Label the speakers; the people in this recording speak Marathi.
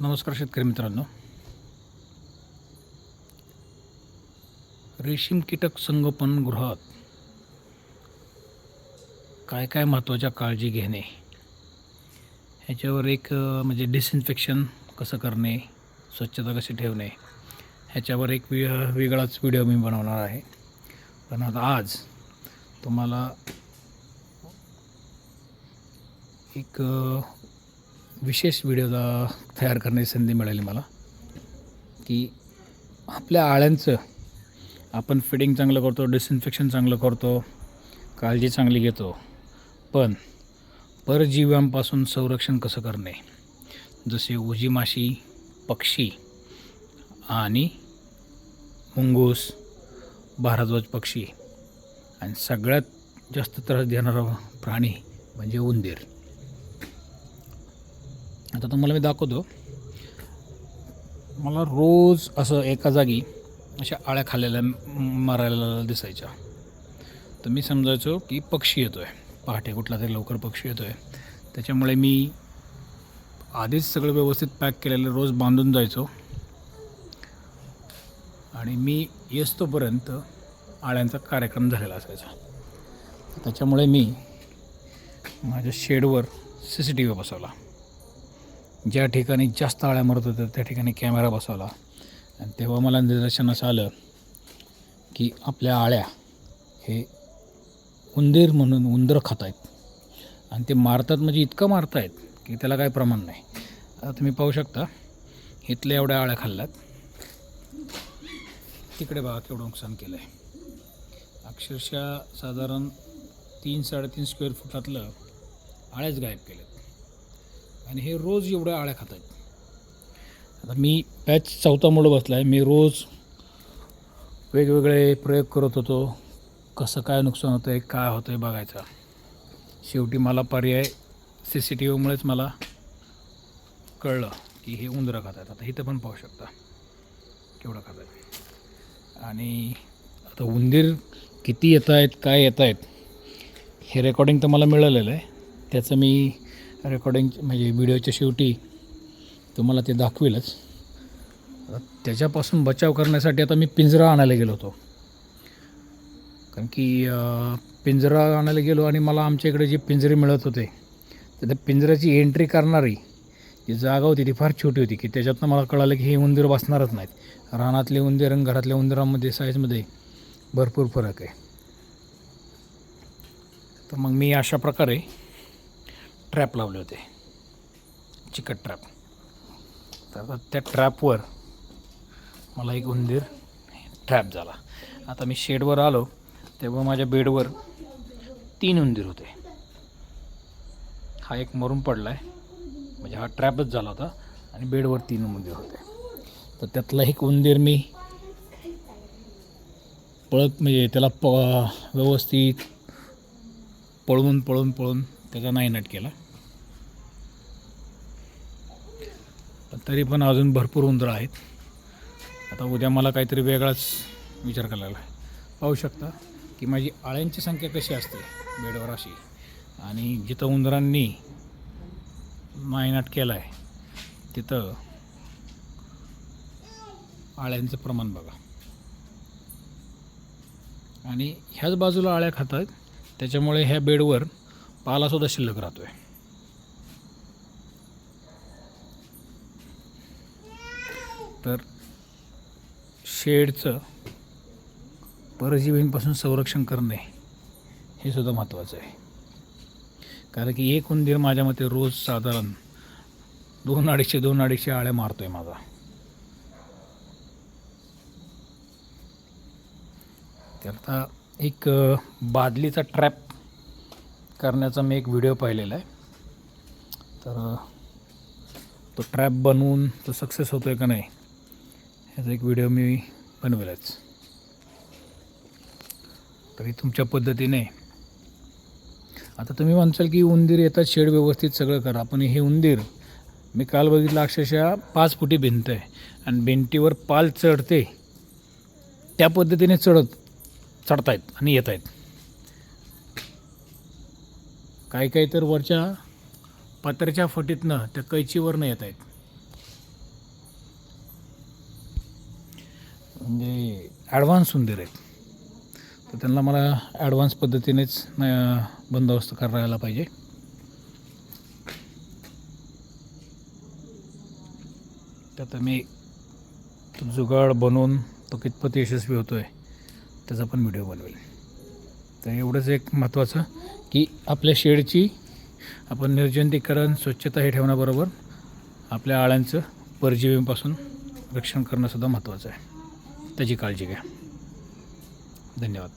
Speaker 1: नमस्कार शेतकरी मित्रांनो. रेशीम कीटक संगोपन गृहात काय काय महत्त्वाच्या काळजी घेणे? ह्याच्यावर एक म्हणजे डिसइन्फेक्शन कसं करणे? स्वच्छता कशी ठेवणे? ह्याच्यावर एक वे वेगळाच व्हिडिओ मी बनवणार आहे. पण आता आज तुम्हाला एक विशेष व्हिडिओ तयार करण्याची संधी मिळाली मला की आपल्या आळ्यांचं आपण फिडिंग चांगलं करतो डिसइन्फेक्शन चांगलं करतो काळजी चांगली घेतो पण परजीव्यांपासून संरक्षण कसं करणे? जसे उजी माशी पक्षी आणि मुंगूस भारद्वाज पक्षी आणि सगळ्यात जास्त त्रास देणारा प्राणी म्हणजे उंदीर. आता तुम्हाला मी दाखवतो. मला रोज असं एका जागी अशा आळ्या खाल्लेल्या मारायला दिसायच्या. तर मी समजायचो की पक्षी येतो आहे पहाटे कुठला तरी लवकर पक्षी येतो आहे त्याच्यामुळे मी आधीच सगळं व्यवस्थित पॅक केलेलं रोज बांधून जायचो. आणि मी येस्तोपर्यंत आळ्यांचा कार्यक्रम झालेला असायचा. त्याच्यामुळे मी माझ्या शेडवर सी सी टी व्ही बसवला. ज्या ठिकाणी जास्त आळ्या मरत होत्या त्या ठिकाणी कॅमेरा बसवला. आणि तेव्हा मला निदर्शनास आलं की आपल्या आळ्या हे उंदीर म्हणून उंदरं खात आहेत. आणि ते मारतात म्हणजे इतकं मारतायत की त्याला काही प्रमाण नाही. आता तुम्ही पाहू शकता इथल्या एवढ्या आळ्या खाल्ल्यात. तिकडे बघा केवढं नुकसान केलं आहे अक्षरशः साधारण तीन साडेतीन स्क्वेअर फुटातलं आळ्याच गायब केलेत. आणि हे रोज एवढ्या आळ्या खात आहेत आता मी पॅच चौथा मोड बसला आहे मी रोज वेगवेगळे प्रयोग करत होतो. कसं काय नुकसान होतं आहे काय होतं आहे बघायचं. शेवटी मला पर्याय सी सी टी व्हीमुळेच मला कळलं की हे उंदरं खात आहेत आता इथं पण पाहू शकता केवढं खात आहेत आणि आता उंदीर किती येत आहेत काय येत आहेत हे रेकॉर्डिंग तर मला मिळालेलं आहे. त्याचं मी रेकॉर्डिंग म्हणजे व्हिडिओच्या शेवटी तुम्हाला ते दाखवेलच. त्याच्यापासून बचाव करण्यासाठी आता मी पिंजरा आणायला गेलो होतो. कारण की पिंजरा आणायला गेलो आणि मला आमच्या इकडे जे पिंजरे मिळत होते तर त्या पिंजऱ्याची एंट्री करणारी जी जागा होती ती फार छोटी होती की त्याच्यातनं मला कळालं की हे उंदीर बसणारच नाहीत. रानातले उंदीर आणि घरातल्या उंदिरांमध्ये साईजमध्ये भरपूर फरक आहे. तर मग मी अशा प्रकारे ट्रॅप लावले होते. चिकट ट्रॅप तर आता त्या ट्रॅपवर मला एक उंदीर ट्रॅप झाला. आता मी शेडवर आलो तेव्हा माझ्या बेडवर तीन उंदीर होते. हा एक मरून पडला आहे म्हणजे हा ट्रॅपच झाला होता आणि बेडवर तीन उंदीर होते. तर त्यातला एक उंदीर मी पळत म्हणजे त्याला प व्यवस्थित पळवून पळून पळून त्याचा नायनाट केला. पण तरी पण अजून भरपूर उंदरं आहेत. आता उद्या मला काहीतरी वेगळाच विचार करायला पाहू शकता की माझी आळ्यांची संख्या कशी असते बेडवर अशी. आणि जिथं उंदरांनी मायनाट केला आहे तिथं आळ्यांचं प्रमाण बघा. आणि ह्याच बाजूला आळ्या खातात त्याच्यामुळे ह्या बेडवर पालासुद्धा शिल्लक राहतो आहे तर शेडचं परजीवींपासून संरक्षण करणे हे सुद्धा महत्त्वाचं आहे. कारण की एक उंदीर माझ्या मते रोज साधारण दोन अडीचशे दोन अडीचशे आळ्या मारतो आहे माझा. तर एक बादलीचा ट्रॅप करण्याचा मी एक व्हिडिओ पाहिलेला आहे. तर तो ट्रॅप बनवून तो सक्सेस होतो आहे का नाही ह्याचा एक व्हिडिओ मी बनवेलच. तरी तुमच्या पद्धतीने. आता तुम्ही म्हणसाल की उंदीर येतात शेड व्यवस्थित सगळं करा. पण हे उंदीर मी काल बघितलं अक्षरशः पाच फुटी भिंत आहे. आणि भिंतीवर पाल चढते. त्या पद्धतीने चढत चढतायत आणि येत आहेत काही काही तर वरच्या पत्र्याच्या फटीतनं त्या कैचीवरनं येत आहेत म्हणजे ॲडव्हान्स उंदीर आहेत तर त्यांना मला ॲडव्हान्स पद्धतीनेच बंदोबस्त करायला पाहिजे. त्यात मी तो जुगाड बनवून तो कितपत यशस्वी होतो आहे त्याचा पण व्हिडिओ बनवेल. तर एवढंच एक महत्त्वाचं की आपल्या शेडची आपण निर्जंतीकरण स्वच्छता हे ठेवण्याबरोबर आपल्या आळ्यांचं परजीवींपासून रक्षण करणंसुद्धा महत्त्वाचं आहे. त्याची काळजी घ्या. धन्यवाद.